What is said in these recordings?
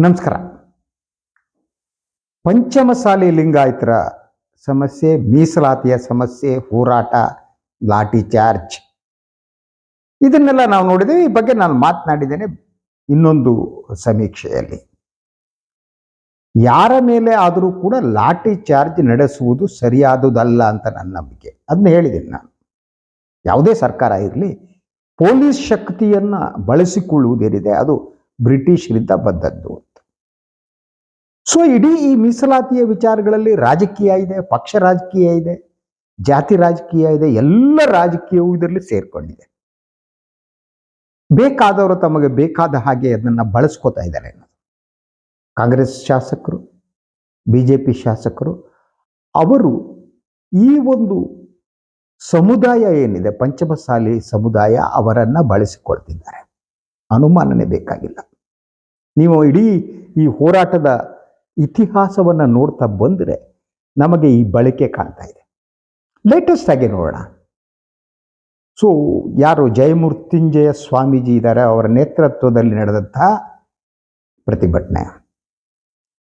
ನಮಸ್ಕಾರ. ಪಂಚಮಸಾಲಿ ಲಿಂಗಾಯತರ ಸಮಸ್ಯೆ, ಮೀಸಲಾತಿಯ ಸಮಸ್ಯೆ, ಹೋರಾಟ, ಲಾಠಿ ಚಾರ್ಜ್. ಇದನ್ನೆಲ್ಲ ನಾವು ನೋಡಿದ್ದೇವೆ ಈ ಬಗ್ಗೆ ನಾನು ಮಾತನಾಡಿದ್ದೇನೆ ಇನ್ನೊಂದು ಸಮೀಕ್ಷೆಯಲ್ಲಿ. ಯಾರ ಮೇಲೆ ಆದರೂ ಕೂಡ ಲಾಠಿ ಚಾರ್ಜ್ ನಡೆಸುವುದು ಸರಿಯಾದುದಲ್ಲ ಅಂತ ನನ್ನ ನಂಬಿಕೆ. ಅದನ್ನ ಹೇಳಿದ್ದೀನಿ ನಾನು. ಯಾವುದೇ ಸರ್ಕಾರ ಇರಲಿ, ಪೊಲೀಸ್ ಶಕ್ತಿಯನ್ನ ಬಳಸಿಕೊಳ್ಳುವುದೇನಿದೆ, ಅದು ಬ್ರಿಟಿಷರಿಂದ ಬಂದದ್ದು. ಸೊ ಇಡೀ ಈ ಮೀಸಲಾತಿಯ ವಿಚಾರಗಳಲ್ಲಿ ರಾಜಕೀಯ ಇದೆ, ಪಕ್ಷ ರಾಜಕೀಯ ಇದೆ, ಜಾತಿ ರಾಜಕೀಯ ಇದೆ, ಎಲ್ಲ ರಾಜಕೀಯವೂ ಇದರಲ್ಲಿ ಸೇರ್ಕೊಂಡಿದೆ. ಬೇಕಾದವರು ತಮಗೆ ಬೇಕಾದ ಹಾಗೆ ಅದನ್ನು ಬಳಸ್ಕೋತಾ ಇದ್ದಾರೆ. ಅನ್ನೋದು ಕಾಂಗ್ರೆಸ್ ಶಾಸಕರು ಬಿ ಜೆ ಪಿ ಶಾಸಕರು, ಅವರು ಈ ಒಂದು ಸಮುದಾಯ ಏನಿದೆ, ಪಂಚಮಸಾಲಿ ಸಮುದಾಯ ಅವರನ್ನ ಬಳಸಿಕೊಳ್ತಿದ್ದಾರೆ. ಅನುಮಾನನೇ ಬೇಕಾಗಿಲ್ಲ. ನೀವು ಇಡೀ ಈ ಹೋರಾಟದ ಇತಿಹಾಸವನ್ನು ನೋಡ್ತಾ ಬಂದರೆ ನಮಗೆ ಈ ಬಳಕೆ ಕಾಣ್ತಾ ಇದೆ. ಲೇಟೆಸ್ಟ್ ಆಗಿ ನೋಡೋಣ. ಸೊ ಯಾರು ಜಯಮೂರ್ತಿಂಜಯ ಸ್ವಾಮೀಜಿ ಇದ್ದಾರೆ ಅವರ ನೇತೃತ್ವದಲ್ಲಿ ನಡೆದಂತಹ ಪ್ರತಿಭಟನೆ.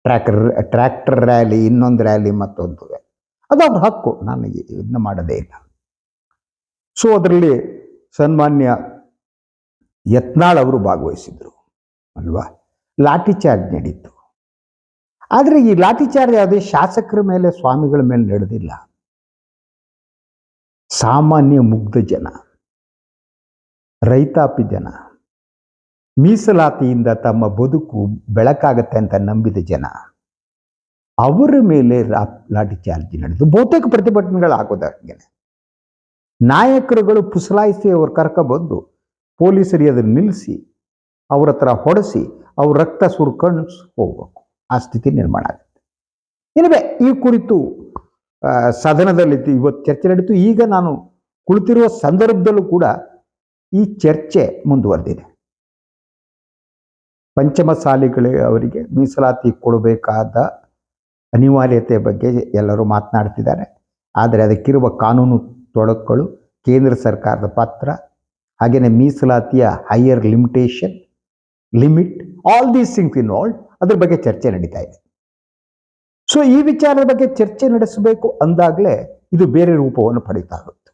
ಟ್ರ್ಯಾಕ್ಟರ್ ಟ್ರ್ಯಾಕ್ಟರ್ ರ್ಯಾಲಿ ಇನ್ನೊಂದು ರ್ಯಾಲಿ ಮತ್ತೊಂದು ಅದು ಅವ್ರ ಹಕ್ಕು, ನಾನು ಇದನ್ನ ಮಾಡೋದೇ ಇಲ್ಲ. ಸೊ ಅದರಲ್ಲಿ ಸನ್ಮಾನ್ಯ ಯತ್ನಾಳ್ ಅವರು ಭಾಗವಹಿಸಿದ್ರು, ಅಲ್ವಾ? ಲಾಠಿ ಚಾರ್ಜ್ ನಡೀತು. ಆದರೆ ಈ ಲಾಠಿಚಾರ್ಜ್ ಯಾವುದೇ ಶಾಸಕರ ಮೇಲೆ, ಸ್ವಾಮಿಗಳ ಮೇಲೆ ನಡೆದಿಲ್ಲ. ಸಾಮಾನ್ಯ ಮುಗ್ಧ ಜನ, ರೈತಾಪಿ ಜನ, ಮೀಸಲಾತಿಯಿಂದ ತಮ್ಮ ಬದುಕು ಬೆಳಕಾಗತ್ತೆ ಅಂತ ನಂಬಿದ ಜನ, ಅವರ ಮೇಲೆ ಲಾಠಿ ಚಾರ್ಜ್ ನಡೆದು ಬಹುತೇಕ ಪ್ರತಿಭಟನೆಗಳಾಗೋದಾಗೇನೆ ನಾಯಕರುಗಳು ಪುಸಲಾಯಿಸಿ ಅವ್ರು ಕರ್ಕೊಬಂದು ಪೊಲೀಸರಿಗೆ ಅದನ್ನು ನಿಲ್ಲಿಸಿ ಅವ್ರ ಹತ್ರ ಹೊಡೆಸಿ, ಅವ್ರ ರಕ್ತ ಸುರ್ಕೊಂಡು ಹೋಗ್ಬೇಕು. ಆ ಸ್ಥಿತಿ ನಿರ್ಮಾಣ ಆಗುತ್ತೆ. ಇನ್ನೇ ಈ ಕುರಿತು ಸದನದಲ್ಲಿ ಇವತ್ತು ಚರ್ಚೆ ನಡೀತು. ಈಗ ನಾನು ಕುಳಿತಿರುವ ಸಂದರ್ಭದಲ್ಲೂ ಕೂಡ ಈ ಚರ್ಚೆ ಮುಂದುವರೆದಿದೆ. ಪಂಚಮಸಾಲಿಗಳೇ ಅವರಿಗೆ ಮೀಸಲಾತಿ ಕೊಡಬೇಕಾದ ಅನಿವಾರ್ಯತೆ ಬಗ್ಗೆ ಎಲ್ಲರೂ ಮಾತನಾಡ್ತಿದ್ದಾರೆ ಆದರೆ ಅದಕ್ಕಿರುವ ಕಾನೂನು ತೊಡಕುಗಳು, ಕೇಂದ್ರ ಸರ್ಕಾರದ ಪಾತ್ರ, ಹಾಗೆಯೇ ಮೀಸಲಾತಿಯ higher limitation limit all these things involve ಅದ್ರ ಬಗ್ಗೆ ಚರ್ಚೆ ನಡೀತಾ ಇದೆ. ಸೊ ಈ ವಿಚಾರದ ಬಗ್ಗೆ ಚರ್ಚೆ ನಡೆಸಬೇಕು ಅಂದಾಗಲೇ ಇದು ಬೇರೆ ರೂಪವನ್ನು ಪಡೀತಾ ಇರುತ್ತೆ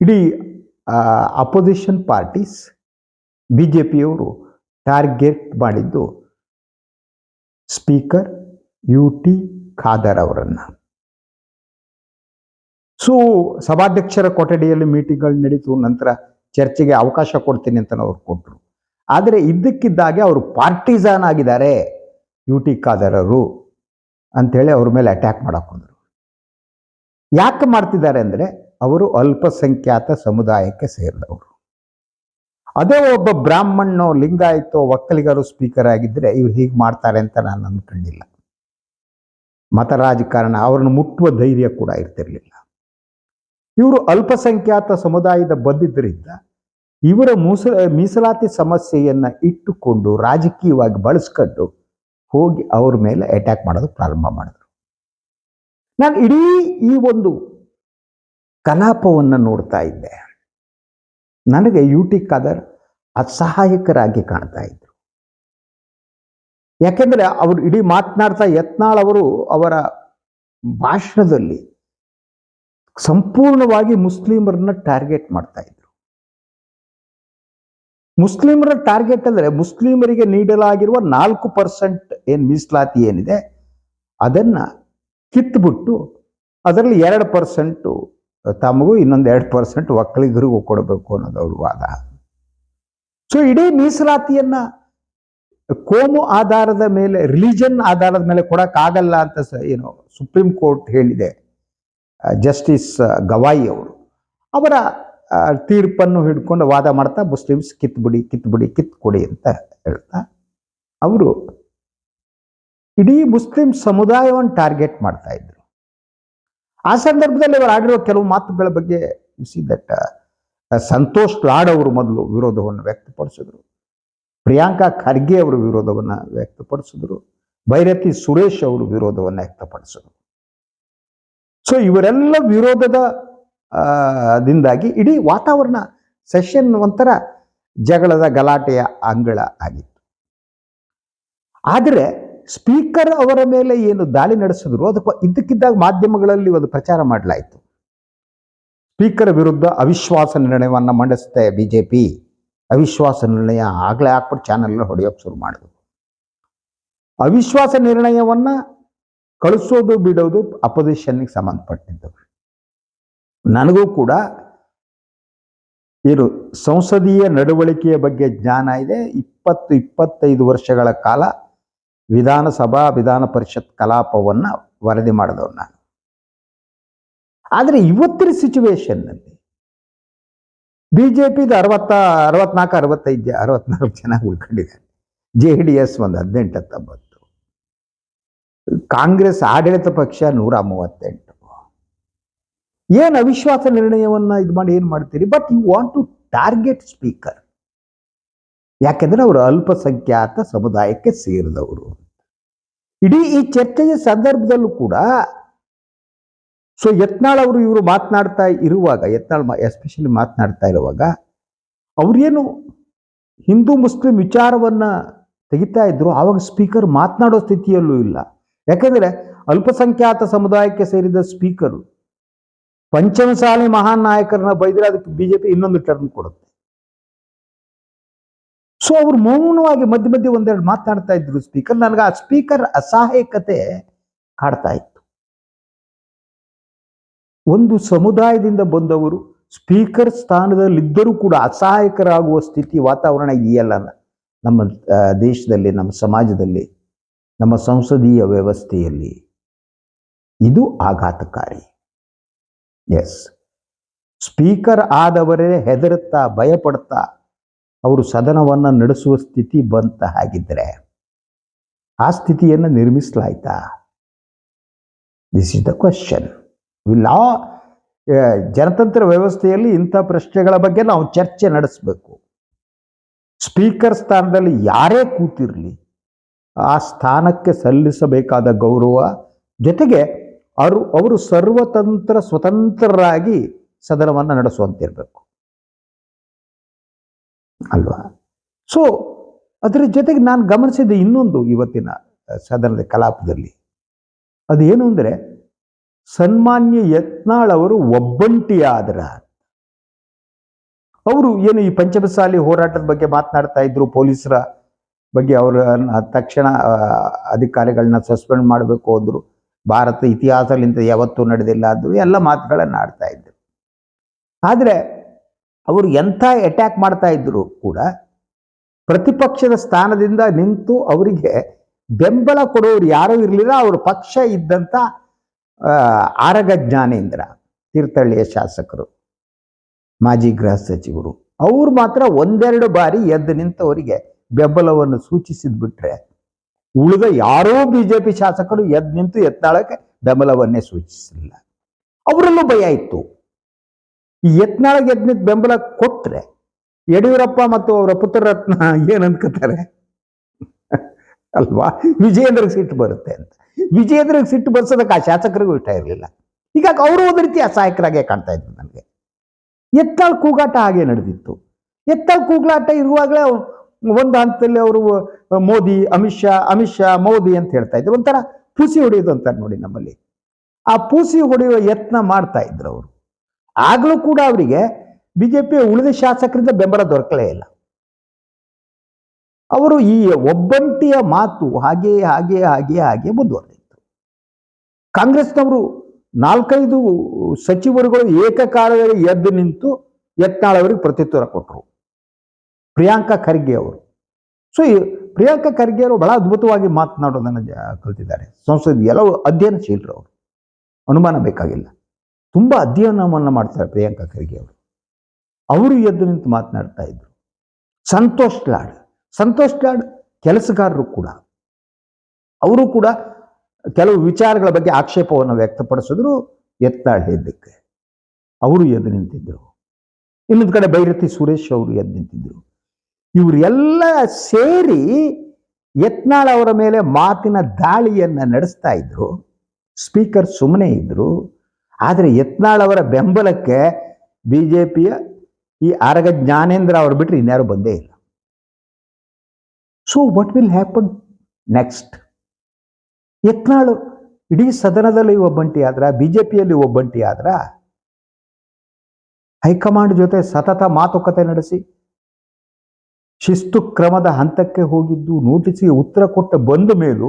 ಇಡೀ ಅಪೋಸಿಷನ್ ಪಾರ್ಟೀಸ್ ಬಿ ಜೆ ಪಿಯವರು ಟಾರ್ಗೆಟ್ ಮಾಡಿದ್ದು ಸ್ಪೀಕರ್ ಯು ಟಿ ಖಾದರ್ ಅವರನ್ನು. ಸೊ ಸಭಾಧ್ಯಕ್ಷರ ಕೊಠಡಿಯಲ್ಲಿ ಮೀಟಿಂಗ್ಗಳು ನಡೀತು, ನಂತರ ಚರ್ಚೆಗೆ ಅವಕಾಶ ಕೊಡ್ತೀನಿ ಅಂತ ಅವ್ರು ಕೊಟ್ಟರು ಆದರೆ ಇದ್ದಕ್ಕಿದ್ದಾಗೆ ಅವರು ಪಾರ್ಟಿಸಾನ್ ಆಗಿದ್ದಾರೆ. ಯು ಟಿ ಖಾದರರು ಅಂಥೇಳಿ ಅವ್ರ ಮೇಲೆ ಅಟ್ಯಾಕ್ ಮಾಡಕ್ಕೆ ಯಾಕೆ ಮಾಡ್ತಿದ್ದಾರೆ ಅಂದರೆ ಅವರು ಅಲ್ಪಸಂಖ್ಯಾತ ಸಮುದಾಯಕ್ಕೆ ಸೇರಿದವರು. ಅದೇ ಒಬ್ಬ ಬ್ರಾಹ್ಮಣೋ ಲಿಂಗಾಯಿತೋ ಒಕ್ಕಲಿಗರು ಸ್ಪೀಕರ್ ಆಗಿದ್ದರೆ ಇವ್ರು ಹೀಗೆ ಮಾಡ್ತಾರೆ ಅಂತ ನಾನು ಅಂದ್ಕೊಂಡಿಲ್ಲ ಮತ ರಾಜಕಾರಣ ಅವ್ರನ್ನ ಮುಟ್ಟುವ ಧೈರ್ಯ ಕೂಡ ಇರ್ತಿರಲಿಲ್ಲ. ಇವರು ಅಲ್ಪಸಂಖ್ಯಾತ ಸಮುದಾಯದ ಬಂದಿದ್ದರಿಂದ ಇವರ ಮೂಸ, ಮೀಸಲಾತಿ ಸಮಸ್ಯೆಯನ್ನು ಇಟ್ಟುಕೊಂಡು ರಾಜಕೀಯವಾಗಿ ಬಳಸ್ಕೊಂಡು ಹೋಗಿ ಅವ್ರ ಮೇಲೆ ಅಟ್ಯಾಕ್ ಮಾಡೋದು ಪ್ರಾರಂಭ ಮಾಡಿದ್ರು. ನಾನು ಇಡೀ ಈ ಒಂದು ಕಲಾಪವನ್ನು ನೋಡ್ತಾ ಇದ್ದೆ. ನನಗೆ ಯು ಟಿ ಖಾದರ್ ಅಸಹಾಯಕರಾಗಿ ಕಾಣ್ತಾ ಇದ್ರು. ಯಾಕೆಂದ್ರೆ ಅವರು ಇಡೀ ಮಾತನಾಡ್ತಾ ಯತ್ನಾಳ್ ಅವರು ಅವರ ಭಾಷಣದಲ್ಲಿ ಸಂಪೂರ್ಣವಾಗಿ ಮುಸ್ಲಿಮರನ್ನ ಟಾರ್ಗೆಟ್ ಮಾಡ್ತಾ ಇದ್ರು. ಮುಸ್ಲಿಮರ ಟಾರ್ಗೆಟ್ ಅಂದ್ರೆ ಮುಸ್ಲಿಮರಿಗೆ ನೀಡಲಾಗಿರುವ ನಾಲ್ಕು ಪರ್ಸೆಂಟ್ ಏನು ಮೀಸಲಾತಿ ಏನಿದೆ, ಅದನ್ನ ಕಿತ್ಬಿಟ್ಟು ಅದರಲ್ಲಿ ಎರಡು ಪರ್ಸೆಂಟು ತಮಗೂ ಇನ್ನೊಂದು ಎರಡು ಪರ್ಸೆಂಟ್ ಒಕ್ಕಲಿಗರಿಗೂ ಕೊಡಬೇಕು ಅನ್ನೋದು ಅವ್ರ ವಾದ. ಸೊ ಇಡೀ ಮೀಸಲಾತಿಯನ್ನು ಕೋಮು ಆಧಾರದ ಮೇಲೆ ರಿಲಿಜನ್ ಆಧಾರದ ಮೇಲೆ ಕೊಡೋಕ್ಕಾಗಲ್ಲ ಅಂತ ಸ ಏನು ಸುಪ್ರೀಂ ಕೋರ್ಟ್ ಹೇಳಿದೆ ಜಸ್ಟಿಸ್ ಗವಾಯಿ ಅವರು. ಅವರ ತೀರ್ಪನ್ನು ಹಿಡ್ಕೊಂಡು ವಾದ ಮಾಡ್ತಾ ಮುಸ್ಲಿಮ್ಸ್ ಕಿತ್ಬಿಡಿ ಕಿತ್ಬಿಡಿ, ಕಿತ್ಕೊಡಿ ಅಂತ ಹೇಳ್ತಾ ಅವರು ಇಡೀ ಮುಸ್ಲಿಂ ಸಮುದಾಯವನ್ನು ಟಾರ್ಗೆಟ್ ಮಾಡ್ತಾ ಇದ್ರು. ಆ ಸಂದರ್ಭದಲ್ಲಿ ಅವರು ಆಡಿರೋ ಕೆಲವು ಮಾತುಗಳ ಬಗ್ಗೆ ಸಿ ದಟ್ ಸಂತೋಷ್ ಲಾಡ್ ಅವರು ಮೊದಲು ವಿರೋಧವನ್ನು ವ್ಯಕ್ತಪಡಿಸಿದ್ರು. ಪ್ರಿಯಾಂಕಾ ಖರ್ಗೆ ಅವರು ವಿರೋಧವನ್ನು ವ್ಯಕ್ತಪಡಿಸಿದ್ರು. ಭೈರತಿ ಸುರೇಶ್ ಅವರು ವಿರೋಧವನ್ನು ವ್ಯಕ್ತಪಡಿಸಿದ್ರು. ಸೊ ಇವರೆಲ್ಲ ವಿರೋಧದ ದಿಂದಾಗಿ ಇಡೀ ವಾತಾವರಣ ಸೆಷನ್ ಒಂಥರ ಜಗಳದ ಗಲಾಟೆಯ ಅಂಗಳ ಆಗಿತ್ತು. ಆದರೆ ಸ್ಪೀಕರ್ ಅವರ ಮೇಲೆ ಏನು ದಾಳಿ ನಡೆಸಿದ್ರು ಅದಕ್ಕೆ ಇದ್ದಕ್ಕಿದ್ದಾಗ ಮಾಧ್ಯಮಗಳಲ್ಲಿ ಒಂದು ಪ್ರಚಾರ ಮಾಡಲಾಯಿತು. ಸ್ಪೀಕರ್ ವಿರುದ್ಧ ಅವಿಶ್ವಾಸ ನಿರ್ಣಯವನ್ನು ಮಂಡಿಸುತ್ತೆ ಬಿಜೆಪಿ. ಅವಿಶ್ವಾಸ ನಿರ್ಣಯ ಆಗಲೇ ಹಾಕ್ಬಿಟ್ಟು ಚಾನಲ್ ಹೊಡೆಯೋಕೆ ಶುರು ಮಾಡಿದ್ರು. ಅವಿಶ್ವಾಸ ನಿರ್ಣಯವನ್ನ ಕಳಿಸೋದು ಬಿಡೋದು ಅಪೋಸಿಷನ್ಗೆ ಸಂಬಂಧಪಟ್ಟಿದ್ದು ನನಗೂ ಕೂಡ ಏನು ಸಂಸದೀಯ ನಡವಳಿಕೆಯ ಬಗ್ಗೆ ಜ್ಞಾನ ಇದೆ. ಇಪ್ಪತ್ತು, ಇಪ್ಪತ್ತೈದು ವರ್ಷಗಳ ಕಾಲ ವಿಧಾನಸಭಾ ವಿಧಾನ ಪರಿಷತ್ ಕಲಾಪವನ್ನು ವರದಿ ಮಾಡಿದವ್ ನಾನು. ಆದರೆ ಇವತ್ತಿನ ಸಿಚುವೇಶನ್ನಲ್ಲಿ ಬಿ ಜೆ ಪಿದು ಅರವತ್ತ, ಅರವತ್ನಾಲ್ಕು, ಅರವತ್ತೈದು, ಅರವತ್ನಾಲ್ಕು ಜನ ಉಳ್ಕೊಂಡಿದ್ದಾರೆ. ಜೆ ಡಿ ಎಸ್ ಒಂದು ಹದಿನೆಂಟು, ಹತ್ತೊಂಬತ್ತು. ಕಾಂಗ್ರೆಸ್ ಆಡಳಿತ ಪಕ್ಷ ನೂರ ಮೂವತ್ತೆಂಟು. ಏನು ಅವಿಶ್ವಾಸ ನಿರ್ಣಯವನ್ನ ಇದು ಮಾಡಿ ಏನು ಮಾಡ್ತೀರಿ? But you want to target speaker ಯಾಕೆಂದ್ರೆ ಅವರು ಅಲ್ಪಸಂಖ್ಯಾತ ಸಮುದಾಯಕ್ಕೆ ಸೇರಿದವರು ಇಡೀ ಈ ಚರ್ಚೆಯ ಸಂದರ್ಭದಲ್ಲೂ ಕೂಡ ಸೊ ಯತ್ನಾಳ್ ಅವರು ಇವರು ಮಾತನಾಡ್ತಾ ಇರುವಾಗ, ಯತ್ನಾಳ್ ಎಸ್ಪೆಷಲಿ ಮಾತನಾಡ್ತಾ ಇರುವಾಗ, ಅವ್ರೇನು ಹಿಂದೂ ಮುಸ್ಲಿಂ ವಿಚಾರವನ್ನ ತೆಗಿತಾ ಇದ್ರು, ಆವಾಗ ಸ್ಪೀಕರ್ ಮಾತನಾಡೋ ಸ್ಥಿತಿಯಲ್ಲೂ ಇಲ್ಲ. ಯಾಕಂದ್ರೆ ಅಲ್ಪಸಂಖ್ಯಾತ ಸಮುದಾಯಕ್ಕೆ ಸೇರಿದ ಸ್ಪೀಕರು ಪಂಚಮಸಾಲಿ ಮಹಾನ್ ನಾಯಕರನ್ನ ಬೈದ್ರೆ ಅದಕ್ಕೆ ಬಿಜೆಪಿ ಇನ್ನೊಂದು ಟರ್ನ್ ಕೊಡುತ್ತೆ. ಸೊ ಅವ್ರು ಮೌನವಾಗಿ ಮಧ್ಯ ಮಧ್ಯೆ ಒಂದೆರಡು ಮಾತಾಡ್ತಾ ಇದ್ರು ಸ್ಪೀಕರ್ ನನಗೆ ಆ ಸ್ಪೀಕರ್ ಅಸಹಾಯಕತೆ ಕಾಡ್ತಾ ಇತ್ತು. ಒಂದು ಸಮುದಾಯದಿಂದ ಬಂದವರು ಸ್ಪೀಕರ್ ಸ್ಥಾನದಲ್ಲಿದ್ದರೂ ಕೂಡ ಅಸಹಾಯಕರಾಗುವ ಸ್ಥಿತಿ ವಾತಾವರಣ ಇದೆಯಲ್ಲ ನಮ್ಮ ದೇಶದಲ್ಲಿ, ನಮ್ಮ ಸಮಾಜದಲ್ಲಿ, ನಮ್ಮ ಸಂಸದೀಯ ವ್ಯವಸ್ಥೆಯಲ್ಲಿ. ಇದು ಆಘಾತಕಾರಿ. ಎಸ್ ಸ್ಪೀಕರ್ ಆದವರೇ ಹೆದರುತ್ತಾ ಭಯಪಡ್ತಾ ಅವರು ಸದನವನ್ನು ನಡೆಸುವ ಸ್ಥಿತಿ ಬಂತ ಹಾಗಿದ್ರೆ ಆ ಸ್ಥಿತಿಯನ್ನು ನಿರ್ಮಿಸಲಾಯ್ತಾ? ದಿಸ್ ಇಸ್ ದ ಕ್ವಶನ್ ಆ, ಜನತಂತ್ರ ವ್ಯವಸ್ಥೆಯಲ್ಲಿ ಇಂಥ ಪ್ರಶ್ನೆಗಳ ಬಗ್ಗೆ ನಾವು ಚರ್ಚೆ ನಡೆಸಬೇಕು. ಸ್ಪೀಕರ್ ಸ್ಥಾನದಲ್ಲಿ ಯಾರೇ ಕೂತಿರಲಿ, ಆ ಸ್ಥಾನಕ್ಕೆ ಸಲ್ಲಿಸಬೇಕಾದ ಗೌರವ ಜೊತೆಗೆ ಅವರು ಅವರು ಸರ್ವತಂತ್ರ, ಸ್ವತಂತ್ರರಾಗಿ ಸದನವನ್ನು ನಡೆಸುವಂತಿರಬೇಕು. ಅಲ್ವಾ? ಸೊ ಅದರ ಜೊತೆಗೆ ನಾನು ಗಮನಿಸಿದ ಇನ್ನೊಂದು ಇವತ್ತಿನ ಸದನದ ಕಲಾಪದಲ್ಲಿ. ಅದೇನು ಅಂದರೆ, ಸನ್ಮಾನ್ಯ ಯತ್ನಾಳ್ ಅವರು ಒಬ್ಬಂಟಿಯಾದ್ರ. ಅವರು ಏನು ಈ ಪಂಚಮಸಾಲಿ ಹೋರಾಟದ ಬಗ್ಗೆ ಮಾತನಾಡ್ತಾ ಇದ್ರು, ಪೊಲೀಸರ ಬಗ್ಗೆ ಅವರ ತಕ್ಷಣ ಅಧಿಕಾರಿಗಳನ್ನ ಸಸ್ಪೆಂಡ್ ಮಾಡಬೇಕು ಅಂದ್ರು. ಭಾರತ ಇತಿಹಾಸಲಿಂತ ಯಾವತ್ತೂ ನಡೆದಿಲ್ಲ ಅದು ಎಲ್ಲ ಮಾತುಗಳನ್ನು ಆಡ್ತಾ ಇದ್ರು. ಆದರೆ ಅವರು ಎಂಥ ಅಟ್ಯಾಕ್ ಮಾಡ್ತಾ ಇದ್ರು ಕೂಡ ಪ್ರತಿಪಕ್ಷದ ಸ್ಥಾನದಿಂದ ನಿಂತು ಅವರಿಗೆ ಬೆಂಬಲ ಕೊಡೋರು ಯಾರೂ ಇರಲಿಲ್ಲ. ಅವರು ಪಕ್ಷ ಇದ್ದಂಥ ಆರಗ ಜ್ಞಾನೇಂದ್ರ, ತೀರ್ಥಹಳ್ಳಿಯ ಶಾಸಕರು, ಮಾಜಿ ಗೃಹ ಸಚಿವರು, ಅವ್ರು ಮಾತ್ರ ಒಂದೆರಡು ಬಾರಿ ಎದ್ದು ನಿಂತವರಿಗೆ ಬೆಂಬಲವನ್ನು ಸೂಚಿಸಿದ್ ಬಿಟ್ರೆ ಉಳಿದ ಯಾರೋ ಬಿಜೆಪಿ ಶಾಸಕರು ಎದ್ ನಿಂತು ಎತ್ತಾಳಕ್ಕೆ ಬೆಂಬಲವನ್ನೇ ಸೂಚಿಸಲಿಲ್ಲ. ಅವರಲ್ಲೂ ಭಯ ಇತ್ತು. ಈ ಯತ್ನಾಳಗೆ ಎದ್ ನಿಂತು ಬೆಂಬಲ ಕೊಟ್ರೆ ಯಡಿಯೂರಪ್ಪ ಮತ್ತು ಅವರ ಪುತ್ರರತ್ನ ಏನ್ ಅನ್ಕೋತಾರೆ? ಅಲ್ವಾ? ವಿಜಯೇಂದ್ರಗೆ ಸಿಟ್ಟು ಬರುತ್ತೆ ಅಂತ. ವಿಜಯೇಂದ್ರಗೆ ಸಿಟ್ಟು ಬರ್ಸೋದಕ್ಕೆ ಆ ಶಾಸಕರಿಗೂ ಇಷ್ಟ ಇರಲಿಲ್ಲ. ಹೀಗಾಗಿ ಅವರು ಒಂದು ರೀತಿ ಅಸಹಾಯಕರಾಗೆ ಕಾಣ್ತಾ ಇದ್ರು ನನಗೆ ಎತ್ತಾಳ್ ಕೂಗಾಟ ಹಾಗೆ ನಡೆದಿತ್ತು. ಎತ್ತಾಳ್ ಕೂಗ್ಲಾಟ ಇರುವಾಗಲೇ ಒಂದು ಹಂತದಲ್ಲಿ ಅವರು ಮೋದಿ, ಅಮಿತ್ ಶಾ ಅಮಿತ್ ಶಾ, ಮೋದಿ ಅಂತ ಹೇಳ್ತಾ ಇದ್ರು. ಒಂಥರ ಪೂಸಿ ಹೊಡೆಯೋದು ಅಂತಾರೆ ನೋಡಿ ನಮ್ಮಲ್ಲಿ. ಆ ಪೂಸಿ ಹೊಡೆಯುವ ಯತ್ನ ಮಾಡ್ತಾ ಇದ್ರು ಅವರು. ಆಗಲೂ ಕೂಡ ಅವರಿಗೆ ಬಿಜೆಪಿಯ ಉಳಿದ ಶಾಸಕರಿಂದ ಬೆಂಬಲ ದೊರಕಲೇ ಇಲ್ಲ. ಅವರು ಈ ಒಬ್ಬಂಟಿಯ ಮಾತು ಹಾಗೆ ಹಾಗೆ ಹಾಗೆ ಹಾಗೆ ಮುಂದುವರೆದಿತ್ತು. ಕಾಂಗ್ರೆಸ್ನವರು ನಾಲ್ಕೈದು ಸಚಿವರುಗಳು ಏಕಕಾಲದಲ್ಲಿ ಎದ್ದು ನಿಂತು ಯತ್ನಾಳ್ ಅವರಿಗೆ ಪ್ರತ್ಯುತ್ತರ ಕೊಟ್ಟರು ಪ್ರಿಯಾಂಕಾ ಖರ್ಗೆ ಅವರು. ಸೊ ಪ್ರಿಯಾಂಕಾ ಖರ್ಗೆ ಅವರು ಬಹಳ ಅದ್ಭುತವಾಗಿ ಮಾತನಾಡೋದನ್ನು ಕಲ್ತಿದ್ದಾರೆ. ಸಂಸದ್ ಎಲ್ಲವೂ ಅಧ್ಯಯನಶೀಲರು ಅವರು. ಅನುಮಾನ ಬೇಕಾಗಿಲ್ಲ. ತುಂಬ ಅಧ್ಯಯನವನ್ನು ಮಾಡ್ತಾರೆ ಪ್ರಿಯಾಂಕಾ ಖರ್ಗೆ ಅವರು. ಅವರು ಎದ್ದು ನಿಂತು ಮಾತನಾಡ್ತಾ ಇದ್ರು. ಸಂತೋಷ್ ಲಾಡ್. ಸಂತೋಷ್ ಲಾಡ್ ಕೆಲಸಗಾರರು ಕೂಡ. ಅವರು ಕೂಡ ಕೆಲವು ವಿಚಾರಗಳ ಬಗ್ಗೆ ಆಕ್ಷೇಪವನ್ನು ವ್ಯಕ್ತಪಡಿಸಿದ್ರು ಯತ್ನಾಳ್ ಎದ್ದಕ್ಕೆ ಅವರು ಎದ್ದು ನಿಂತಿದ್ದರು ಇನ್ನೊಂದು ಕಡೆ ಭೈರತಿ ಸುರೇಶ್ ಅವರು ಎದ್ದು ನಿಂತಿದ್ರು. ಇವರೆಲ್ಲ ಸೇರಿ ಯತ್ನಾಳ್ ಅವರ ಮೇಲೆ ಮಾತಿನ ದಾಳಿಯನ್ನು ನಡೆಸ್ತಾ ಇದ್ರು. ಸ್ಪೀಕರ್ ಸುಮ್ಮನೆ ಇದ್ದರು ಆದರೆ ಯತ್ನಾಳ್ ಅವರ ಬೆಂಬಲಕ್ಕೆ ಬಿ ಜೆ ಪಿಯ ಈ ಆರಗ ಜ್ಞಾನೇಂದ್ರ ಅವರು ಬಿಟ್ಟರೆ ಇನ್ಯಾರು ಬಂದೇ ಇಲ್ಲ. So what will happen next Yatnal ಇಡೀ ಸದನದಲ್ಲಿ ಒಬ್ಬಂಟಿ ಆದ್ರ? ಬಿ ಜೆ ಪಿಯಲ್ಲಿ ಒಬ್ಬಂಟಿ ಆದ್ರ? ಹೈಕಮಾಂಡ್ ಜೊತೆ ಸತತ ಮಾತುಕತೆ ನಡೆಸಿ ಶಿಸ್ತು ಕ್ರಮದ ಹಂತಕ್ಕೆ ಹೋಗಿದ್ದು ನೋಟಿಸ್ಗೆ ಉತ್ತರ ಕೊಟ್ಟ ಬಂದ ಮೇಲೂ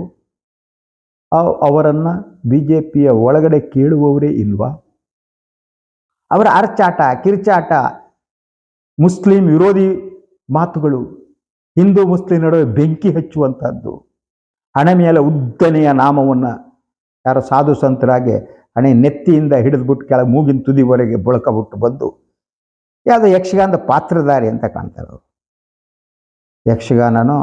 ಬಿ ಜೆ ಪಿಯ ಒಳಗಡೆ ಕೇಳುವವರೇ ಇಲ್ವಾ? ಅವರ ಅರ್ಚಾಟ, ಕಿರ್ಚಾಟ, ಮುಸ್ಲಿಂ ವಿರೋಧಿ ಮಾತುಗಳು, ಹಿಂದೂ ಮುಸ್ಲಿಂ ನಡುವೆ ಬೆಂಕಿ ಹಚ್ಚುವಂಥದ್ದು ಹಣೆ ಮೇಲೆ ಉದ್ದನೆಯ ನಾಮವನ್ನು ಯಾರೋ ಸಾಧು ಸಂತರಾಗೆ ಹಣೆ ನೆತ್ತಿಯಿಂದ ಹಿಡಿದ್ಬಿಟ್ಟು ಕೆಳಗೆ ಮೂಗಿನ ತುದಿವರೆಗೆ ಬಳಕಬಿಟ್ಟು ಬಂದು ಯಾವುದೋ ಯಕ್ಷಗಾನದ ಪಾತ್ರಧಾರಿ ಅಂತ ಕಾಣ್ತಾರೆ ಅವರು ಯಕ್ಷಗಾನನೋ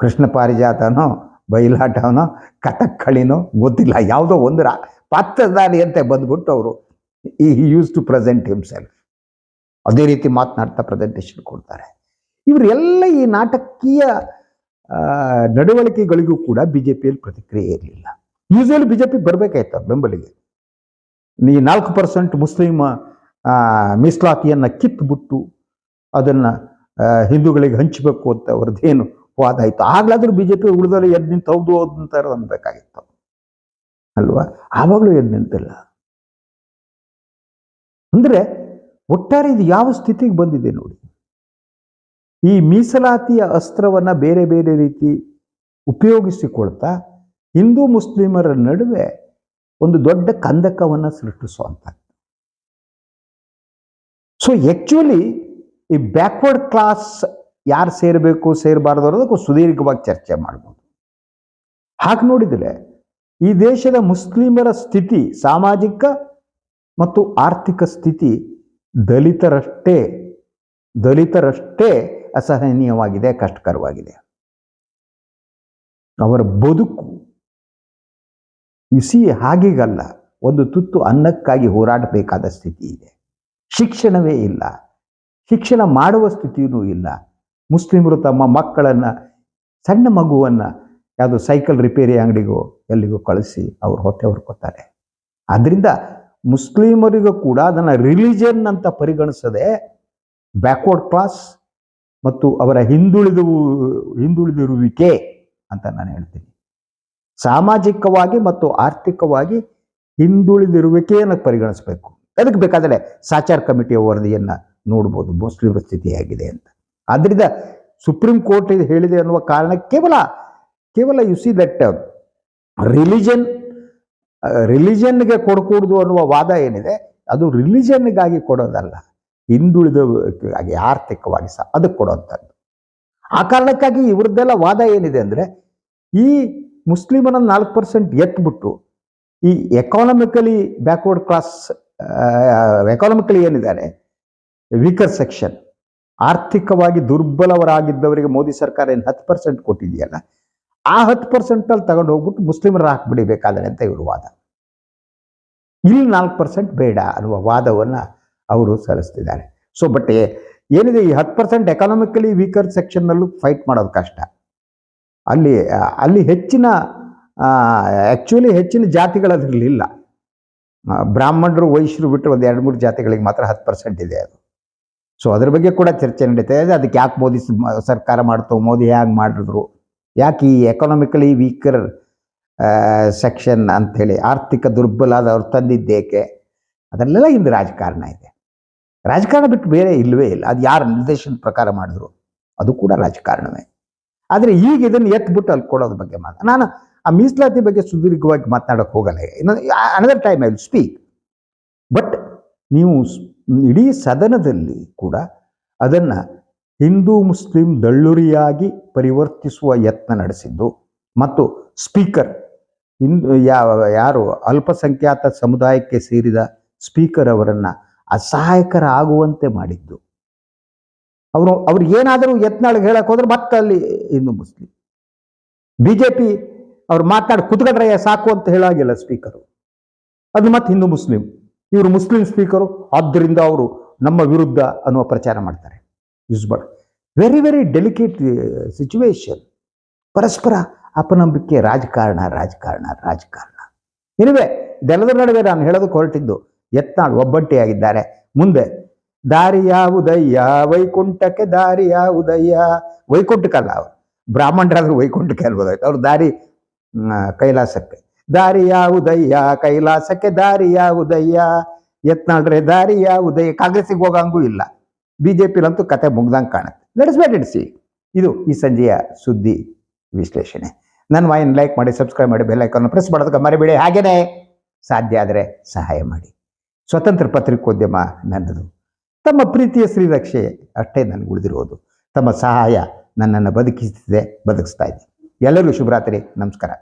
ಕೃಷ್ಣ ಪಾರಿಜಾತನೋ ಬಯಲಾಟನೋ ಕಥಕ್ಕಳಿನೋ ಗೊತ್ತಿಲ್ಲ. ಯಾವುದೋ ಒಂದು ರಾ ಪಾತ್ರಧಾರಿ ಅಂತ ಬಂದ್ಬಿಟ್ಟು ಅವರು ಈ ಯೂಸ್ ಟು ಪ್ರೆಸೆಂಟ್ ಹಿಮ್ಸೆಲ್ಫ್ ಅದೇ ರೀತಿ ಮಾತನಾಡ್ತಾ ಪ್ರೆಸೆಂಟೇಷನ್ ಕೊಡ್ತಾರೆ. ಇವರೆಲ್ಲ ಈ ನಾಟಕೀಯ ನಡವಳಿಕೆಗಳಿಗೂ ಕೂಡ ಬಿ ಜೆ ಪಿಯಲ್ಲಿ ಪ್ರತಿಕ್ರಿಯೆ ಇರಲಿಲ್ಲ. ಯೂಶಲಿ ಬಿ ಜೆ ಪಿ ಬರಬೇಕಾಯ್ತು ಬೆಂಬಲಿಗೆ. ಈ ನಾಲ್ಕು ಪರ್ಸೆಂಟ್ ಮುಸ್ಲಿಂ ಮೀಸಲಾತಿಯನ್ನು ಕಿತ್ತುಬಿಟ್ಟು ಅದನ್ನು ಹಿಂದೂಗಳಿಗೆ ಹಂಚಬೇಕು ಅಂತ ಅವ್ರದ್ದೇನು ವಾದ ಆಯಿತು ಆಗ್ಲಾದ್ರೂ ಬಿ ಜೆ ಪಿ ಉಳಿದಲ್ಲಿ ಎದ್ದು ನಿಂತು ಹೌದು ಹೌದು ಅಂತ ಅನ್ಬೇಕಾಗಿತ್ತು. ಅಲ್ವಾ? ಆವಾಗಲೂ ಎದ್ದು ನಿಂತಿಲ್ಲ. ಅಂದ್ರೆ ಒಟ್ಟಾರೆ ಇದು ಯಾವ ಸ್ಥಿತಿಗೆ ಬಂದಿದೆ ನೋಡಿ. ಈ ಮೀಸಲಾತಿಯ ಅಸ್ತ್ರವನ್ನ ಬೇರೆ ಬೇರೆ ರೀತಿ ಉಪಯೋಗಿಸಿಕೊಳ್ತಾ ಹಿಂದೂ ಮುಸ್ಲಿಮರ ನಡುವೆ ಒಂದು ದೊಡ್ಡ ಕಂದಕವನ್ನು ಸೃಷ್ಟಿಸುವಂತ ಸೊ ಆಕ್ಚುಲಿ ಈ ಬ್ಯಾಕ್ವರ್ಡ್ ಕ್ಲಾಸ್ ಯಾರು ಸೇರಬೇಕು, ಸೇರಬಾರ್ದು ಅನ್ನೋದಕ್ಕೂ ಸುದೀರ್ಘವಾಗಿ ಚರ್ಚೆ ಮಾಡ್ಬೋದು. ಹಾಗೆ ನೋಡಿದರೆ ಈ ದೇಶದ ಮುಸ್ಲಿಮರ ಸ್ಥಿತಿ, ಸಾಮಾಜಿಕ ಮತ್ತು ಆರ್ಥಿಕ ಸ್ಥಿತಿ ದಲಿತರಷ್ಟೇ ದಲಿತರಷ್ಟೇ ಅಸಹನೀಯವಾಗಿದೆ, ಕಷ್ಟಕರವಾಗಿದೆ. ಅವರ ಬದುಕು ಇಸಿ ಹಾಗೀಗಲ್ಲ, ಒಂದು ತುತ್ತು ಅನ್ನಕ್ಕಾಗಿ ಹೋರಾಡಬೇಕಾದ ಸ್ಥಿತಿ ಇದೆ. ಶಿಕ್ಷಣವೇ ಇಲ್ಲ. ಶಿಕ್ಷಣ ಮಾಡುವ ಸ್ಥಿತಿಯೂ ಇಲ್ಲ. ಮುಸ್ಲಿಮರು ತಮ್ಮ ಮಕ್ಕಳನ್ನು, ಸಣ್ಣ ಮಗುವನ್ನು ಯಾವುದು ಸೈಕಲ್ ರಿಪೇರಿ ಅಂಗಡಿಗೋ, ಎಲ್ಲಿಗೋ ಕಳಿಸಿ ಅವ್ರು ಹೊಟ್ಟೆ ಹೊರ್ಕೋತಾರೆ ಆದ್ದರಿಂದ ಮುಸ್ಲಿಮರಿಗೂ ಕೂಡ ಅದನ್ನು ರಿಲಿಜನ್ ಅಂತ ಪರಿಗಣಿಸದೆ ಬ್ಯಾಕ್ವರ್ಡ್ ಕ್ಲಾಸ್ ಮತ್ತು ಅವರ ಹಿಂದುಳಿದು, ಹಿಂದುಳಿದಿರುವಿಕೆ ಅಂತ ನಾನು ಹೇಳ್ತೀನಿ. ಸಾಮಾಜಿಕವಾಗಿ ಮತ್ತು ಆರ್ಥಿಕವಾಗಿ ಹಿಂದುಳಿದಿರುವಿಕೆಯನ್ನು ಪರಿಗಣಿಸಬೇಕು. ಅದಕ್ಕೆ ಬೇಕಾದರೆ ಸಾಚಾರ್ ಕಮಿಟಿಯ ವರದಿಯನ್ನು ನೋಡ್ಬೋದು ಮುಸ್ಲಿಮರ ಸ್ಥಿತಿ ಹೇಗಿದೆ ಅಂತ. ಆದ್ದರಿಂದ ಸುಪ್ರೀಂ ಕೋರ್ಟ್ ಇದು ಹೇಳಿದೆ ಅನ್ನುವ ಕಾರಣ ಕೇವಲ ಕೇವಲ ಯು ಸಿ ದಟ್ ರಿಲಿಜನ್ ರಿಲಿಜನ್ಗೆ ಕೊಡಕೂಡ್ದು ಅನ್ನುವ ವಾದ ಏನಿದೆ, ಅದು ರಿಲಿಜನ್ಗಾಗಿ ಕೊಡೋದಲ್ಲ. ಹಿಂದುಳಿದ ಆರ್ಥಿಕವಾಗಿ ಸಹ ಅದಕ್ಕೆ ಕೊಡುವಂಥದ್ದು ಆ ಕಾರಣಕ್ಕಾಗಿ ಇವ್ರದ್ದೆಲ್ಲ ವಾದ ಏನಿದೆ ಅಂದರೆ, ಈ ಮುಸ್ಲಿಮನ ನಾಲ್ಕು ಪರ್ಸೆಂಟ್ ಎತ್ಬಿಟ್ಟು, ಈ ಎಕಾನಮಿಕಲಿ ಬ್ಯಾಕ್ವರ್ಡ್ ಕ್ಲಾಸ್ ಎಕಾನಮಿಕಲಿ ಏನಿದ್ದಾರೆ ವೀಕರ್ ಸೆಕ್ಷನ್ ಆರ್ಥಿಕವಾಗಿ ದುರ್ಬಲವರಾಗಿದ್ದವರಿಗೆ ಮೋದಿ ಸರ್ಕಾರ ಏನು ಹತ್ತು ಪರ್ಸೆಂಟ್ ಕೊಟ್ಟಿದೆಯಲ್ಲ, ಆ ಹತ್ತು ಪರ್ಸೆಂಟಲ್ಲಿ ತಗೊಂಡು ಹೋಗ್ಬಿಟ್ಟು ಮುಸ್ಲಿಮರ ಹಾಕ್ಬಿಡಿಬೇಕಾದ್ರೆ ಅಂತ ಇವರು ವಾದ. ಇಲ್ಲಿ ನಾಲ್ಕು ಪರ್ಸೆಂಟ್ ಬೇಡ ಅನ್ನುವ ವಾದವನ್ನು ಅವರು ಸಲ್ಲಿಸ್ತಿದ್ದಾರೆ. ಸೊ ಬಟ್ ಏನಿದೆ ಈ ಹತ್ತು ಪರ್ಸೆಂಟ್ ಎಕನಾಮಿಕಲಿ ವೀಕರ್ ಸೆಕ್ಷನ್ನಲ್ಲೂ ಫೈಟ್ ಮಾಡೋದು ಕಷ್ಟ. ಅಲ್ಲಿ ಅಲ್ಲಿ ಹೆಚ್ಚಿನ ಆ್ಯಕ್ಚುಲಿ ಹೆಚ್ಚಿನ ಜಾತಿಗಳು ಅದರಲ್ಲಿ ಇಲ್ಲ. ಬ್ರಾಹ್ಮಣರು ವೈಶ್ಯರು ಬಿಟ್ಟರೆ ಒಂದು ಎರಡು ಮೂರು ಜಾತಿಗಳಿಗೆ ಮಾತ್ರ ಹತ್ತು ಪರ್ಸೆಂಟ್ ಇದೆ ಅದು. ಸೊ ಅದ್ರ ಬಗ್ಗೆ ಕೂಡ ಚರ್ಚೆ ನಡೀತಾ ಇದೆ. ಅದಕ್ಕೆ ಯಾಕೆ ಮೋದಿ ಸರ್ಕಾರ ಮಾಡ್ತು, ಮೋದಿ ಹೇಗೆ ಮಾಡಿದ್ರು? ಯಾಕೆ ಈ ಎಕನಾಮಿಕಲಿ ವೀಕರ್ ಸೆಕ್ಷನ್ ಅಂಥೇಳಿ, ಆರ್ಥಿಕ ದುರ್ಬಲಾದವ್ರು ತಂದಿದ್ದೇಕೆ? ಅದರಲ್ಲೆಲ್ಲ ಹಿಂದೆ ರಾಜಕಾರಣ ಇದೆ. ರಾಜಕಾರಣ ಬಿಟ್ಟು ಬೇರೆ ಇಲ್ಲವೇ ಇಲ್ಲ. ಅದು ಯಾರ ನಿರ್ದೇಶನ ಪ್ರಕಾರ ಮಾಡಿದ್ರು? ಅದು ಕೂಡ ರಾಜಕಾರಣವೇ. ಆದರೆ ಈಗ ಇದನ್ನು ಎತ್ಬಿಟ್ಟು ಅಲ್ಲಿ ಕೊಡೋದ್ರ ಬಗ್ಗೆ ಮಾತು ನಾನು ಆ ಮೀಸಲಾತಿ ಬಗ್ಗೆ ಸುದೀರ್ಘವಾಗಿ ಮಾತನಾಡೋಕೆ ಹೋಗಲ್ಲ. ಇನ್ನೊಂದು another time I will speak ನೀವು ಇಡೀ ಸದನದಲ್ಲಿ ಕೂಡ ಅದನ್ನು ಹಿಂದೂ, ಮುಸ್ಲಿಂ, ದಳ್ಳುರಿಯಾಗಿ ಪರಿವರ್ತಿಸುವ ಯತ್ನ ನಡೆಸಿದ್ದು ಮತ್ತು ಸ್ಪೀಕರ್ ಹಿಂದೂ ಯಾರು ಅಲ್ಪಸಂಖ್ಯಾತ ಸಮುದಾಯಕ್ಕೆ ಸೇರಿದ ಸ್ಪೀಕರ್ ಅವರನ್ನು ಅಸಹಾಯಕರಾಗುವಂತೆ ಮಾಡಿದ್ದು. ಅವರು, ಅವ್ರು ಏನಾದರೂ ಯತ್ನಾಳಿಗೆ ಹೇಳಕ್ಕೆ ಹೋದ್ರೆ ಮತ್ತೆ ಅಲ್ಲಿ Hindu, Muslim. B J P ಅವ್ರು ಮಾತಾಡಿ ಕುತ್ಕೊಂಡ್ರೆ ಸಾಕು ಅಂತ ಹೇಳಾಗಿಲ್ಲ ಸ್ಪೀಕರು. ಅದು ಮತ್ತೆ ಹಿಂದೂ, ಮುಸ್ಲಿಂ. ಇವರು ಮುಸ್ಲಿಂ ಸ್ಪೀಕರು ಆದ್ದರಿಂದ ಅವರು ನಮ್ಮ ವಿರುದ್ಧ ಅನ್ನುವ ಪ್ರಚಾರ ಮಾಡ್ತಾರೆ. ಯೂಸ್ಬಡ್ ವೆರಿ ವೆರಿ ಡೆಲಿಕೇಟ್ ಸಿಚುವೇಶನ್ ಪರಸ್ಪರ ಅಪನಂಬಿಕೆ, ರಾಜಕಾರಣ ರಾಜಕಾರಣ ರಾಜಕಾರಣ. ಇರುವೆ ಇದೆಲ್ಲದರ ನಡುವೆ ನಾನು ಹೇಳೋದಕ್ಕೆ ಹೊರಟಿದ್ದು, ಯತ್ನಾಳ್ ಒಬ್ಬಟ್ಟಿಯಾಗಿದ್ದಾರೆ ಮುಂದೆ ದಾರಿ ಯಾವುದಯ್ಯ ವೈಕುಂಠಕ್ಕೆ ದಾರಿ ಯಾವುದಯ್ಯ ವೈಕುಂಠಕ್ಕಲ್ಲ ಬ್ರಾಹ್ಮಣರಾದ್ರೂ ವೈಕುಂಠಕ್ಕೆ ಅಲ್ಬೋದಾಯ್ತು ಅವ್ರ ದಾರಿ ಕೈಲಾಸಕ್ಕೆ. ದಾರಿ ಉದಯ್ಯ ಕೈಲಾಸಕ್ಕೆ ದಾರಿ ಉದಯ್ಯ ಯತ್ನಾಳ್ರೆ ದಾರಿ ಯಾವುದಯ್ಯ? ಕಾಂಗ್ರೆಸ್ಸಿಗೆ ಹೋಗಂಗೂ ಇಲ್ಲ. ಬಿ ಜೆ ಪಿಲಂತೂ ಕತೆ ಮುಗ್ದಂಗೆ ಕಾಣುತ್ತೆ. ಇಟ್ ಸೀ ಇದು ಈ ಸಂಜೆಯ ಸುದ್ದಿ ವಿಶ್ಲೇಷಣೆ. ನನ್ನ ವಾಯಿನ ಲೈಕ್ ಮಾಡಿ ಸಬ್ಸ್ಕ್ರೈಬ್ ಮಾಡಿ ಬೆಲ್ ಐಕಾನ್ ಪ್ರೆಸ್ ಮಾಡೋದಕ್ಕೆ ಮರಿಬೇಡಿ. ಹಾಗೇನೇ ಸಾಧ್ಯ ಆದರೆ ಸಹಾಯ ಮಾಡಿ. ಸ್ವತಂತ್ರ ಪತ್ರಿಕೋದ್ಯಮ ನನ್ನದು. ತಮ್ಮ ಪ್ರೀತಿಯ ಶ್ರೀರಕ್ಷೆ ಅಷ್ಟೇ ನನಗೆ ಉಳಿದಿರೋದು. ತಮ್ಮ ಸಹಾಯ ನನ್ನನ್ನು ಬದುಕಿಸ್ತಿದೆ, ಬದುಕಿಸ್ತಾ ಇದೆ ಎಲ್ಲರಿಗೂ ಶುಭರಾತ್ರಿ. ನಮಸ್ಕಾರ.